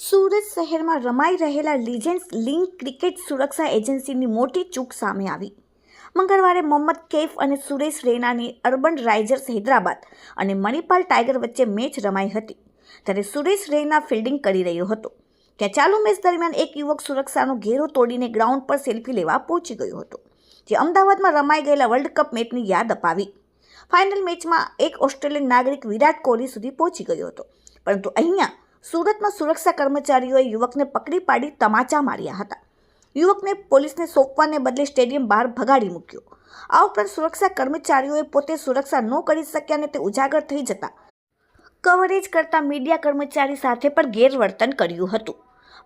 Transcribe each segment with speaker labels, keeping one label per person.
Speaker 1: સુરત શહેરમાં રમાઈ રહેલા લિજેન્ડ્સ લિંક ક્રિકેટ સુરક્ષા એજન્સીની મોટી ચૂક સામે આવી. મંગળવારે મોહમ્મદ કૈફ અને સુરેશ રૈનાની અર્બન રાઇઝર્સ હૈદરાબાદ અને મણિપાલ ટાઈગર વચ્ચે મેચ રમાઈ હતી. ત્યારે સુરેશ રૈના ફિલ્ડિંગ કરી રહ્યો હતો. ત્યાં ચાલુ મેચ દરમિયાન એક યુવક સુરક્ષાનો ઘેરો તોડીને ગ્રાઉન્ડ પર સેલ્ફી લેવા પહોંચી ગયો હતો, જે અમદાવાદમાં રમાઈ ગયેલા વર્લ્ડ કપ મેચની યાદ અપાવી. ફાઇનલ મેચમાં એક ઓસ્ટ્રેલિયન નાગરિક વિરાટ કોહલી સુધી પહોંચી ગયો હતો. પરંતુ અહીંયા સુરતમાં સુરક્ષા કર્મચારીઓએ યુવકને પકડી પાડી તમાચા માર્યા હતા. યુવકને પોલીસને સોંપવાને બદલે સ્ટેડિયમ બહાર ભગાડી મૂક્યો. આ ઉપરાંત સુરક્ષા કર્મચારીઓએ પોતે સુરક્ષા ન કરી શક્યા અને તે ઉજાગર થઈ જતા કવરેજ કરતા મીડિયા કર્મચારી સાથે પણ ગેરવર્તન કર્યું હતું.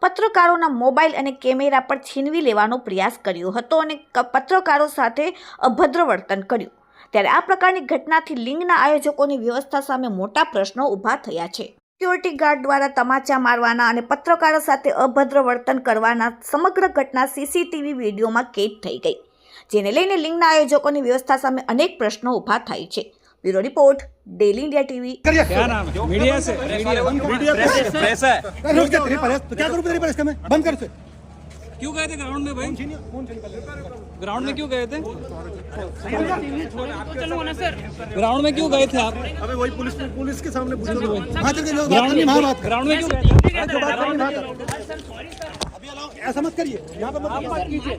Speaker 1: પત્રકારોના મોબાઈલ અને કેમેરા પર છીનવી લેવાનો પ્રયાસ કર્યો હતો અને પત્રકારો સાથે અભદ્ર વર્તન કર્યું. ત્યારે આ પ્રકારની ઘટનાથી લિંગના આયોજકોની વ્યવસ્થા સામે મોટા પ્રશ્નો ઊભા થયા છે સિક્યોરિટી ગાર્ડ દ્વારા તમાચા મારવાના અને પત્રકારો સાથે અભદ્ર વર્તન કરવાના સમગ્ર ઘટના સીસીટીવી વિડીયોમાં કેદ થઈ ગઈ જેને લઈને લિંગના આયોજકોની વ્યવસ્થા સામે અનેક પ્રશ્નો ઊભા થાય છે bureau report Delhi India TV
Speaker 2: क्या नाम है मीडिया से मीडिया
Speaker 3: प्रेस प्रेस है
Speaker 4: रोक दे तेरी प्रेस तो क्या करूं तेरी प्रेस का मैं बंद कर उसे
Speaker 2: क्यों गए थे ग्राउंड में भाई? ग्राउंड में क्यों गए थे? ग्राउंड में क्यों गए थे आप?
Speaker 4: अबे वही पुलिस पुलिस के सामने पूछो वहाँ चल के जो बात
Speaker 2: ग्राउंड में
Speaker 4: बात
Speaker 2: ग्राउंड में क्यों
Speaker 4: ऐसा मत करिए यहाँ पे मत कीजिए।